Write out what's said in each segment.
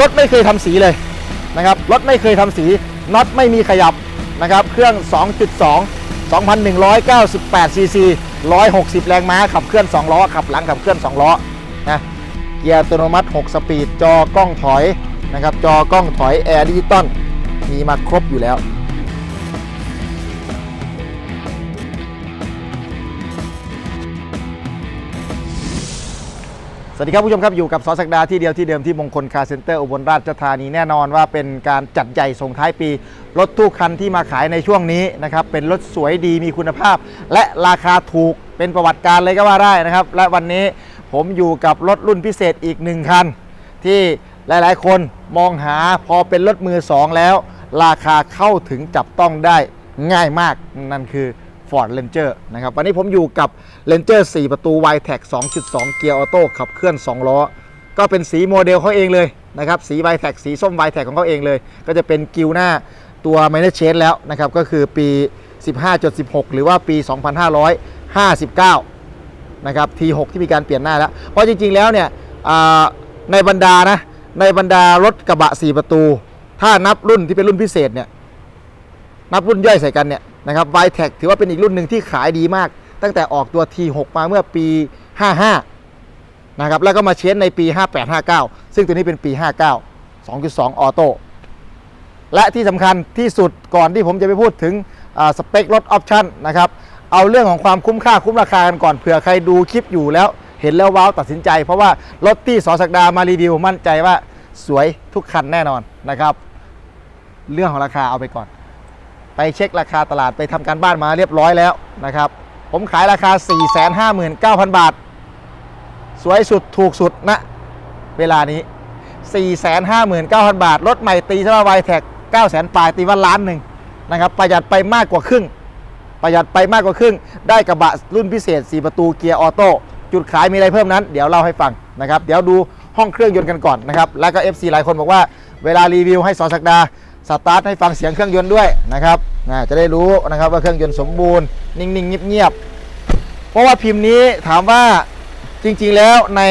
รถไม่เคยทำสีเลยนะครับรถไม่เคยทำสีน็อตไม่มีขยับนะครับเครื่อง 2.2 2,198 ซีซี 160 แรงม้า ขับเคลื่อน 2 ล้อ ขับหลังขับเคลื่อน 2 ล้อ นะ เกียร์อัตโนมัติ 6 สปีด จอกล้องถอย นะครับ จอกล้องถอย แอร์ดิจิตอล มีมาครบอยู่แล้ว สวัสดีครับผู้ชมครับอยู่กับซอสักดาที่เดียวที่เดิมที่มงคลคาร์เซ็นเตอร์อุบลราชธานีแน่นอนว่าเป็นการจัดใหญ่ส่งท้ายปี รถทุกคันที่มาขายในช่วงนี้นะครับเป็นรถสวยดีมีคุณภาพ และราคาถูกเป็นประวัติการเลยก็ว่าได้นะครับ และวันนี้ผมอยู่กับรถรุ่นพิเศษอีกหนึ่งคัน ที่หลายๆ คนมองหาพอเป็นรถมือสองแล้ว ราคาเข้าถึงจับต้องได้ง่ายมากนั่นคือ Ford Ranger นะครับวันนี้ผมอยู่กับ Ranger 4 ประตู y t e c 2.2 เกียร์ออโต้ขับเคลื่อน 2 ล้อ ก็เป็นสีโมเดลเขาเองเลยนะครับสี y t e c สีส้ม y t e c ของเขาเองเลย ก็จะเป็นกิวหน้าตัว m i n o r Change แล้วนะครับก็คือปี 15.16 หรือว่าปี 2559 นะครับ T6 ที่มีการเปลี่ยนหน้าแล้ว เพราะจริงๆแล้วเนี่ยในบรรดานะในบรรดารถกระบะ 4 ประตู ถ้านับรุ่นที่เป็นรุ่นพิเศษเนี่ยนับรุ่นย่อยใส่กันเนี่ย นะครับ v i t e c ถือว่าเป็นอีกรุ่นหนึ่งที่ขายดีมาก ตั้งแต่ออกตัว T6 มาเมื่อปี 55 นะครับ แล้วก็มาเชนในปี 58-59 ซึ่งตัวนี้เป็นปี 59 2.2 ออโต้และที่สำคัญที่สุดก่อนที่ผมจะไปพูดถึงสเปครถออปชั่นนะครับ เอาเรื่องของความคุ้มค่าคุ้มราคากันก่อนเผื่อใครดูคลิปอยู่แล้วเห็นแล้วว้าวตัดสินใจ เพราะว่ารถที่สอสักดามารีวิวมั่นใจว่าสวยทุกคันแน่นอนนะครับ เรื่องของราคาเอาไปก่อน ไปเช็คราคาตลาดไปทำการบ้านมาเรียบร้อยแล้วนะครับ ผมขายราคา 459,000 บาท สวยสุดถูกสุดณเวลานี้ 459,000 บาท รถใหม่ตีสมาไวแท็ก900,000ปลายตีว่าล้านหนึ่งนะครับประหยัดไปมากกว่าครึ่ง ประหยัดไปมากกว่าครึ่ง ได้กระบะรุ่นพิเศษ 4 ประตูเกียร์ออโต้จุดขายมีอะไรเพิ่มนั้น เดี๋ยวเล่าให้ฟังนะครับ เดี๋ยวดูห้องเครื่องยนต์กันก่อนนะครับ แล้วก็ FC หลายคนบอกว่าเวลารีวิวให้สอสักดา สตาร์ทให้ฟังเสียงเครื่องยนต์ด้วยนะครับนะจะได้รู้นะครับว่าเครื่องยนต์สมบูรณ์นิ่งๆเงียบๆเพราะว่าพิมพ์นี้ถามว่าจริงๆแล้วใน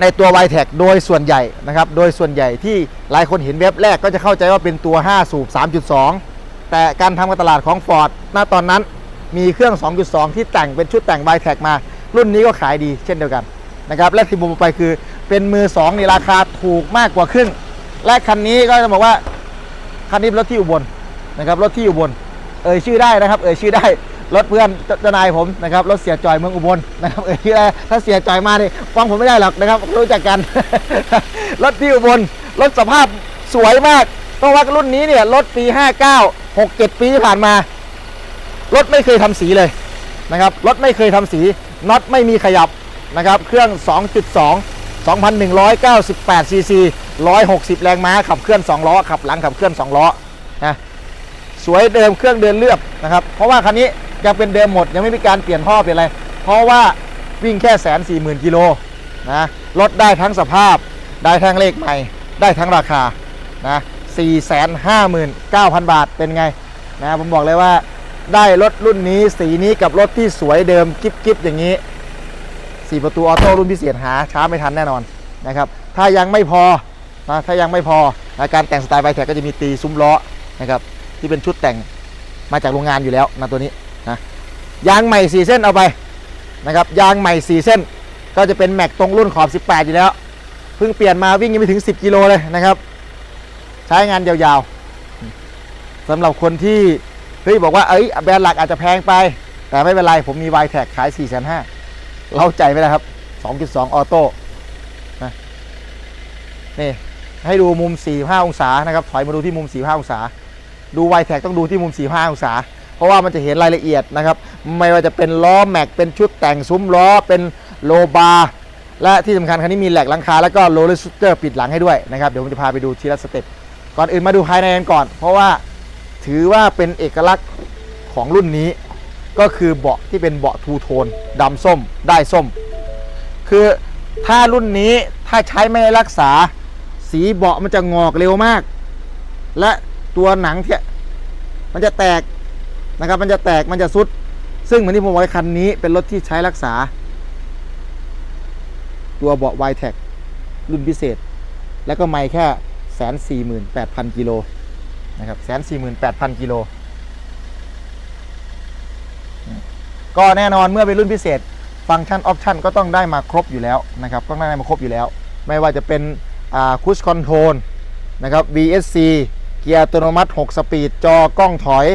ในตัว y t e c โดยส่วนใหญ่นะครับ โดยส่วนใหญ่ที่หลายคนเห็นเว็บแรกก็จะเข้าใจว่าเป็นตัว 5 สูบ 3.2 แต่การทำการตลาดของ Ford ณตอนนั้นมีเครื่อง 2.2 ที่แต่งเป็นชุดแต่ง y t e c มา รุ่นนี้ก็ขายดีเช่นเดียวกันนะครับ และที่ผมบอกไปคือเป็นมือ2นี่ราคาถูกมากกว่าครึ่งและคันนี้ก็จะบอกว่า คันนี้รถที่อุบลนะครับรถที่อุบลเอ่ยชื่อได้นะครับ เอ่ยชื่อได้รถเพื่อนเจ้านายผมนะครับรถเสียจอยเมืองอุบลนะครับเอ่ยชื่อได้ถ้าเสียจอยมานี่ฟังผมไม่ได้หรอกนะครับรู้จักกัน รถที่อุบลรถสภาพสวยมากเพราะว่ารุ่นนี้เนี่ยรถปี 59 67 ปีที่ผ่านมา รถไม่เคยทำสีเลยนะครับรถไม่เคยทำสีน็อตไม่มีขยับนะครับ เครื่อง 2.2 2,198 ซีซี 160 แรงม้า ขับเคลื่อน 2 ล้อ ขับหลังขับเคลื่อน 2 ล้อนะสวยเดิมเครื่องเดินเลือบนะครับ เพราะว่าคันนี้ยังเป็นเดิมหมดยังไม่มีการเปลี่ยนท่อเปลี่ยนอะไร เพราะว่าวิ่งแค่แสนสี่หมื่นกิโลนะรถได้ทั้งสภาพ ได้ทั้งเลขใหม่ ได้ทั้งราคานะสี่แสนห้าหมื่นเก้าพันบาทเป็นไงนะผมบอกเลยว่าได้รถรุ่นนี้สีนี้กับรถที่สวยเดิมกิ๊บกิ๊บอย่างนี้ 4ประตูออโต้รุ่นพิเศษหาช้าไม่ทันแน่นอนนะครับถ้ายังไม่พอนะถ้ายังไม่พอนะการแต่งสไตล์ไบแท็กก็จะมีตีซุ้มล้อนะครับที่เป็นชุดแต่งมาจากโรงงานอยู่แล้วนะตัวนี้นะยางใหม่ 4 เส้นเอาไปนะครับยางใหม่ 4 เส้น ก็จะเป็นแม็กตรงรุ่นขอบ 18 อยู่แล้วเพิ่งเปลี่ยนมาวิ่งยังไม่ถึง 10 กิโลเลยนะครับใช้งานยาวๆสำหรับคนที่เฮ้ยบอกว่าเอ้ยแบรนด์หลักอาจจะแพงไป แต่ไม่เป็นไรผมมี y t แท็กขาย4 5 0 0 0 เล้าใจไหมล่ะครับ 2.2 ออโต้นะนี่ให้ดูมุม 45 องศานะครับถอยมาดูที่มุม 45 องศา ดูไวแท็กต้องดูที่มุม 45 องศา เพราะว่ามันจะเห็นรายละเอียดนะครับ ไม่ว่าจะเป็นล้อแม็กเป็นชุดแต่งซุ้มล้อเป็นโลบาร์และที่สำคัญคันนี้มีแหลกหลังคาแล้วก็โรลเลอร์สเตอร์ปิดหลังให้ด้วยนะครับ เดี๋ยวผมจะพาไปดูทีละสเต็ปก่อนอื่นมาดูภายในกันก่อน เพราะว่าถือว่าเป็นเอกลักษณ์ของรุ่นนี้ ก็คือเบาะที่เป็นเบาะทูโทนดำส้มได้ส้ม คือถ้ารุ่นนี้ถ้าใช้ไม่รักษา สีเบาะมันจะงอกเร็วมาก และตัวหนังที่มันจะแตกนะครับ มันจะแตกมันจะซุด ซึ่งเหมือนที่ผมบอกคันนี้เป็นรถที่ใช้รักษา ตัวเบาะ y t e c รุ่นพิเศษ แล้วก็ไม่แค่แสนสี่หมื่นแปดพันกิโลนะครับแสนสี่หมื่นแปดพันกิโล ก็แน่นอนเมื่อเป็นรุ่นพิเศษ ฟังก์ชันออปชันก็ต้องได้มาครบอยู่แล้วนะครับต้องได้มาครบอยู่แล้ว ไม่ว่าจะเป็นคุชคอนโทรลนะครับ VSC เกียร์อัตโนมัติ 6 สปีด จอกล้องถอย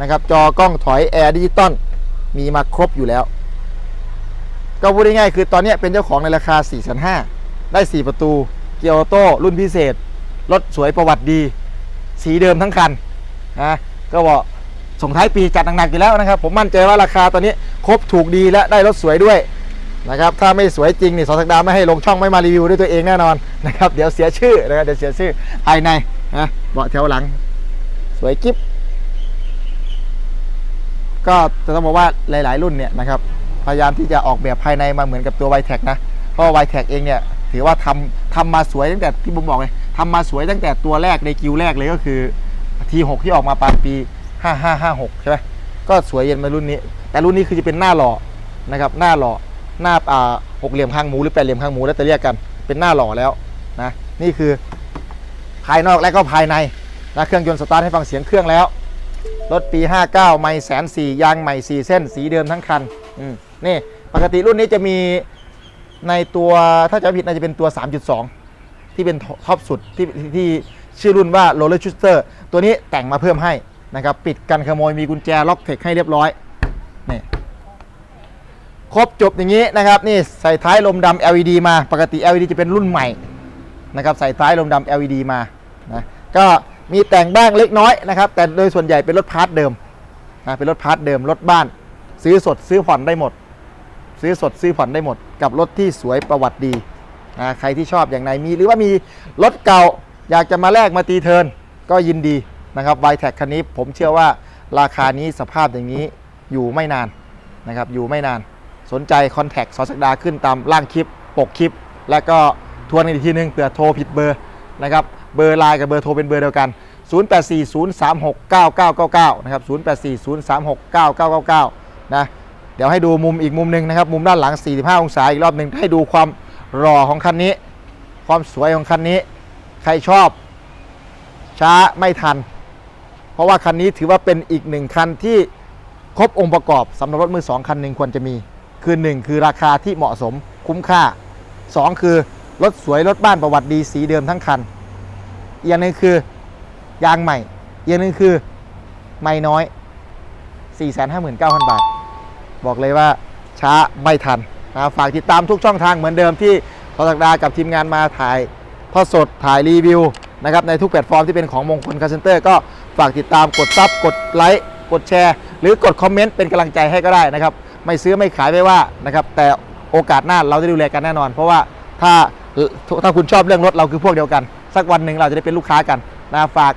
นะครับจอกล้องถอยแอร์ดิจิตอลมีมาครบอยู่แล้ว ก็พูดง่ายๆคือตอนนี้เป็นเจ้าของในราคา 4 5 0 0ได้ 4 ประตู เกียร์ออโต้รุ่นพิเศษ รถสวยประวัติดี สีเดิมทั้งคันนะก็บอก ส่งท้ายปีจัดหนักๆอยู่แล้วนะครับ ผมมั่นใจว่าราคาตอนนี้ครบถูกดีและได้รถสวยด้วยนะครับถ้าไม่สวยจริงนี่สอสักดาไม่ให้ลงช่องไม่มารีวิวด้วยตัวเองแน่นอนนะครับเดี๋ยวเสียชื่อนะครับเดี๋ยวเสียชื่อภายในนะเบาะแถวหลัง สวยกิ๊บก็จะต้องบอกว่าหลาย ๆ รุ่นเนี่ยนะครับพยายามที่จะออกแบบภายในมาเหมือนกับตัว y t e c นะเพราะ y t e c เองเนี่ยถือว่าทำทำมาสวยตั้งแต่ที่ผมบอกเลยทำมาสวยตั้งแต่ตัวแรกในคิวแรกเลยก็คือ T6 ที่ออกมาปลายปี 5556ใช่ไหมก็สวยเย็นมารุ่นนี้ แต่รุ่นนี้คือจะเป็นหน้าหล่อนะครับ หน้าหล่อหน้าอ่าหกเหลี่ยมข้างหมูหรือแปดเหลี่ยมข้างหมูแล้วแต่เรียกกัน เป็นหน้าหล่อแล้วนะนี่คือภายนอกและก็ภายในนะเครื่องยนต์สตาร์ทให้ฟังเสียงเครื่องแล้ว รถปี 59 ไม่แสนสี่ยางใหม่4เส้น สีเดิมทั้งคันนี่ปกติรุ่นนี้จะมีในตัวถ้าจะผิดน่าจะเป็นตัว 3.2 ที่เป็นท็อปสุดที่ที่ชื่อรุ่นว่า Roller Schuster ตัวนี้แต่งมาเพิ่มให้ นะครับปิดกันขโมยมีกุญแจล็อกเทคให้เรียบร้อยนี่ครบจบอย่างนี้นะครับนี่ใส่ท้ายลมดำ LED มาปกติ LED จะเป็นรุ่นใหม่นะครับใส่ท้ายลมดำ LED มานะก็มีแต่งบ้างเล็กน้อยนะครับ แต่โดยส่วนใหญ่เป็นรถพาร์ทเดิมนะเป็นรถพาร์ทเดิมรถบ้าน ซื้อสดซื้อผ่อนได้หมด ซื้อสดซื้อผ่อนได้หมด กับรถที่สวยประวัติดีนะใครที่ชอบอย่างไหนมี หรือว่ามีรถเก่าอยากจะมาแลกมาตีเทินก็ยินดี นะครับไวแท็กคันนี้ผมเชื่อว่าราคานี้สภาพอย่างนี้อยู่ไม่นานนะครับอยู่ไม่นานสนใจคอนแทคสอสักดาขึ้นตามล่างคลิปปกคลิป แล้วก็ทวนอีกทีนึงเผื่อโทรผิดเบอร์นะครับเบอร์ไลน์กับเบอร์โทรเป็นเบอร์เดียวกัน 0840369999 นะครับ 0840369999 นะเดี๋ยวให้ดูมุมอีกมุมหนึ่งนะครับ มุมด้านหลัง 45 องศาอีกรอบหนึ่งให้ดูความหล่อของคันนี้ ความสวยของคันนี้ ใครชอบ ช้าไม่ทัน เพราะว่าคันนี้ถือว่าเป็นอีกหนึ่งคันที่ครบองค์ประกอบสำหรับรถมือสองคันหนึ่งควรจะมี คือ 1 คือราคาที่เหมาะสมคุ้มค่า 2 คือรถสวยรถบ้านประวัติดีสีเดิมทั้งคันอีกอย่างหนึ่งคือยางใหม่อีกอย่างหนึ่งคือไม่น้อย 459,000 บาท บอกเลยว่าช้าไม่ทันนะฝากติดตามทุกช่องทางเหมือนเดิมที่ทอสักดากับทีมงานมาถ่ายทอดสดถ่ายรีวิว นะครับในทุกแพลตฟอร์มที่เป็นของมงคลคาเซนเตอร์ก็ฝากติดตามกดซับกดไลค์กดแชร์ หรือกดคอมเมนต์เป็นกำลังใจให้ก็ได้นะครับ ไม่ซื้อไม่ขายไม่ว่านะครับแต่โอกาสหน้าเราจะดูแลกันแน่นอน เพราะว่าถ้าถ้าคุณชอบเรื่องรถเราคือพวกเดียวกัน สักวันหนึ่งเราจะได้เป็นลูกค้ากันนะฝาก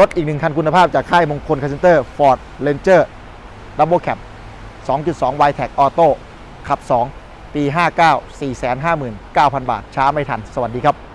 รถอีกหนึ่งคันคุณภาพจากค่ายมงคลคาเซนเตอร์ฟอร์ดเรนเจอร์ดับเบิลแคป2.2 y t e c Auto ขับ 2 ปี 59 459,000 บาท ช้าไม่ทัน สวัสดีครับ